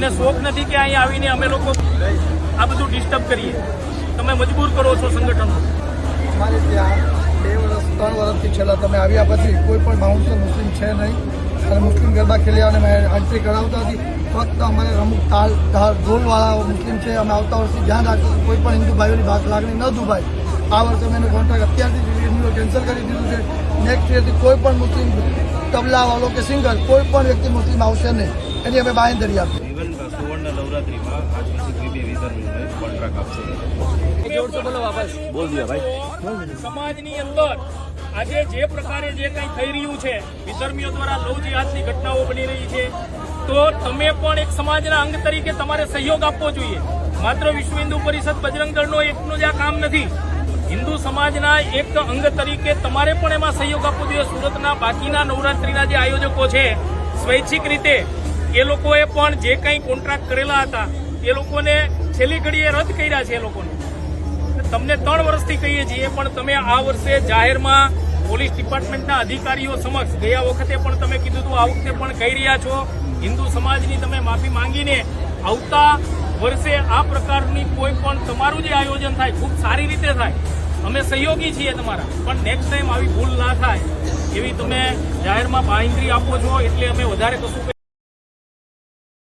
તમને શોખ નથી કે અહીંયા આવીને અમે લોકો આ બધું ડિસ્ટર્બ કરીએ. તમે મજબૂર કરો છો સંગઠનો. અમારે ત્યાં બે વર્ષ, ત્રણ વર્ષથી છેલ્લા તમે આવ્યા પછી કોઈ પણ બાઉન્સર મુસ્લિમ છે નહીં. અને મુસ્લિમ ગરબા ખેલ્યા અને મેં એન્ટ્રી કરાવતા હતી. ફક્ત અમારે અમુક તાલ તાલ ઢોલવાળા મુસ્લિમ છે. અમે આવતા વર્ષથી ધ્યાન રાખીશું કોઈ પણ હિન્દુ ભાઈઓની ભાગ લાગણી ન દુભાય. આ વર્ષે એનું કોન્ટ્રાક્ટ અત્યારથી રિન્યુઅલ કેન્સલ કરી દીધું છે. નેક્સ્ટ યરથી કોઈ પણ મુસ્લિમ તબલાવાળો કે સિંગર કોઈ પણ વ્યક્તિ મુસ્લિમ આવશે નહીં. એની અમે બાંયધરી આપીએ. નવરાત્રીમાં આજ પછી બી રીઝન કોન્ટ્રાક્ટ આપશે બોલ દિયા ભાઈ. સમાજની અંદર આજે જે પ્રકારે જે કંઈ થઈ રહ્યું છે વિધર્મીઓ દ્વારા લવ જિહાદની ઘટનાઓ બની રહી છે તો તમે પણ એક સમાજના અંગ તરીકે તમારે સહયોગ આપવો જોઈએ. માત્ર વિશ્વ હિન્દુ પરિષદ બજરંગ દળનો એકનું જ આ કામ નથી. હિન્દુ સમાજના એક અંગ તરીકે તમારે પણ એમાં સહયોગ આપવો જોઈએ. સુરતના બાકીના નવરાત્રીના જે આયોજકો છે સ્વૈચ્છિક રીતે એ લોકોએ પણ જે કંઈ કોન્ટ્રાક્ટ કરેલા હતા, એ લોકોને છેલ્લી ઘડીએ રદ કર્યા છે એ લોકોને. તમને ત્રણ વર્ષથી કહીએ છીએ, પણ તમે આ વર્ષે જાહેરમાં પોલીસ ડિપાર્ટમેન્ટના અધિકારીઓ સમક્ષ ગયા વખતે પણ તમે કીધું હતું, આ વખતે પણ કહી રહ્યા છો, હિન્દુ સમાજની તમે માફી માંગીને આવતા વર્ષે આ પ્રકારની કોઈ પણ તમારું જે આયોજન થાય, ખૂબ સારી રીતે થાય. અમે સહયોગી છીએ તમારા, પણ નેક્સ્ટ ટાઈમ આવી ભૂલ ના થાય, એવી તમે જાહેરમાં બાહિંદ્રી આપો છો, એટલે અમે વધારે કશું